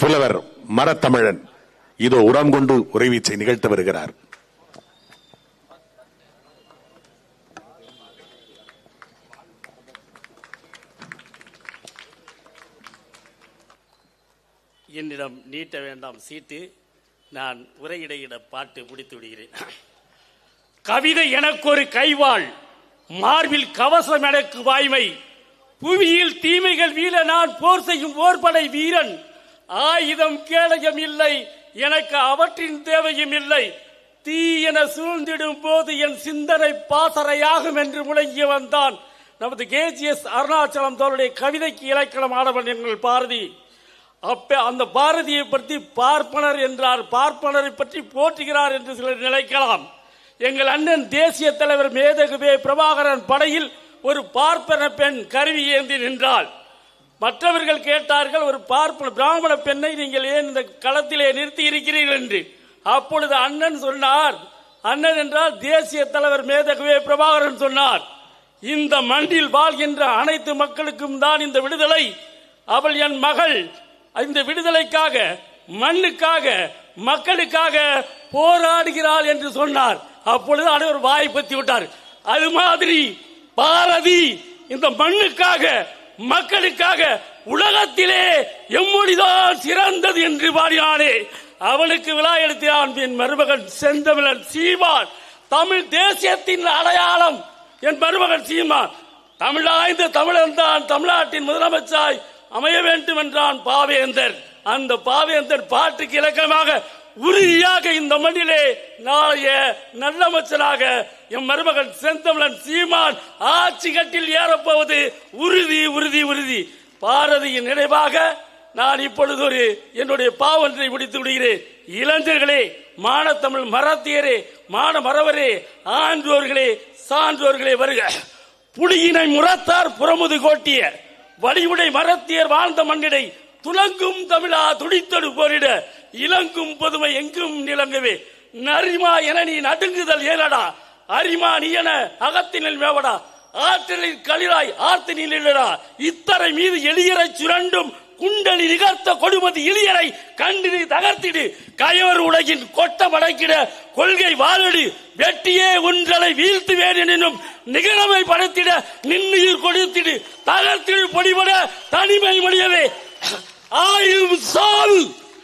புலவர் மரத்தமிழன் இதோ உரம் கொண்டு உறைவீச்சை நிகழ்த்த வருகிறார். என்னிடம் நீட்ட வேண்டாம் சீட்டு நான் உரையிடையிட பாட்டு முடித்து விடுகிறேன். கவிதை எனக்கு ஒரு கைவாள் மார்பில் கவசம் எனக்கு வாய்மை புவியில் தீமைகள் வீழ நான் போர் செய்யும் ஓர்படை வீரன் ஆயுதம் கேளயம் இல்லை. எனக்கு அவற்றின் தேவையும் இல்லை. தீ என சூழ்ந்திடும் போது என் சிந்தனை பாசறையாகும் என்று முழங்கி வந்தான். நமது கேஜிஎஸ் அருணாச்சலம் தோருடைய கவிதைக்கு இலக்கணம் ஆனவன் எங்கள் பாரதி. அப்ப அந்த பாரதியை பற்றி பார்ப்பனர் என்றார். பார்ப்பனரை பற்றி போற்றுகிறார் என்று சிலர் நினைக்கலாம். எங்கள் அண்ணன் தேசிய தலைவர் மேதகுவே பிரபாகரன் படையில் ஒரு பார்ப்பன பெண் கருவி ஏந்தி நின்றாள். மற்றவர்கள் கேட்டார்கள் ஒரு பார்ப்பன பிராமண பெண்ணை நீங்கள் ஏன் இந்த களத்திலே நிறுத்தி இருக்கிறீர்கள் என்று? அப்பொழுது அண்ணன் சொன்னார் அண்ணன் என்றால் தேசிய தலைவர் மேதகுவே பிரபாகரன் சொன்னார். இந்த மண்ணில் வாழ்கின்ற அனைத்து மக்களுக்கும் தான் இந்த விடுதலை. அவள் என் மகள். இந்த விடுதலைக்காக மண்ணுக்காக மக்களுக்காக போராடுகிறாள் என்று சொன்னார். அப்பொழுது அனைவர் வாய் பத்தி விட்டார் அது மாதிரி பாரதி இந்த மண்ணுக்காக மக்களுக்காக உலகத்திலே எம்மொழிதான் சிறந்தது என்று பாடினானே. அவனுக்கு விழா எடுத்தான். என் மருமகன் செந்தமிழன் சீமான். தமிழ் தேசியத்தின் அடையாளம். என் மருமகன் சீமான். தமிழாய்ந்த தமிழன் தான் தமிழ்நாட்டின் முதலமைச்சாய் அமைய வேண்டும் என்றான் பாவேந்தர். அந்த பாவேந்தர் பாட்டுக்கு இலக்கமாக உறுதியாக இந்த மண்ணிலே நாளைய நல்லமைச்சராக என் மருமகன் செந்தமிழன் சீமான் ஆட்சி கட்டில் ஏறப்போவது உறுதி உறுதி உறுதி. பாரதியின் நினைவாக நான் இப்பொழுது ஒரு என்னுடைய பாவன்றை முடித்து விடுகிறேன். இளைஞர்களே மானத்தமிழ் மரத்தியரே மான மறவரே ஆன்றோர்களே சான்றோர்களே வருக. புலியினை முரத்தார் புறமுது கோட்டிய வடிவுடை மரத்தியர் வாழ்ந்த மண்ணிடை துலங்கும் தமிழா துடித்தடு போரிட இலங்கும் பொதுமை எங்கும் நிலங்கவே. நரிமா என நீ நடுங்குதல் ஏலடா அரிமா நீயன அகத்தினில் மேவடா. ஆற்றலின் களிராய் ஆர்த்தினில் இல்லடா இத்தரை மீது எளியரை சுரண்டும் குண்டலி நிகர்த்த கொடுமதி இளியரை கண்டினி தகர்த்திடு. கயவர் உலகின் கொட்ட மடக்கிட கொள்கை வாழடு. வெட்டியே உன்றலை வீழ்த்துவேன் எனினும் நிகழமை படுத்திட நின்னுயிர் கொடுத்திடு. தகர்த்திடு பொடிபட தனிமை மொழியவே ஆயிலும் சாவு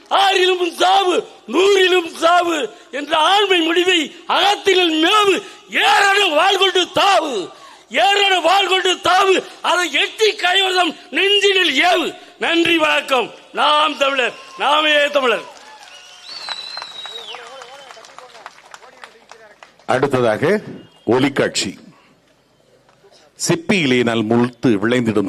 ஆறிலும் சாவு. நூறிலும் சாவு என்ற ஆண்மை முடிவை அகத்தினில் மேவு ஏறடு வாழ்கொண்டு தாவு. ஏறடு வாழ்கொண்டு தாவு. அதை எட்டி கைவதம் நெஞ்சினில் ஏவு. நன்றி வணக்கம். நாம் தமிழர். நாமே தமிழர். அடுத்ததாக ஒலிக்காட்சி. சிப்பியிலே நல் முழுத்து விளைந்திடும்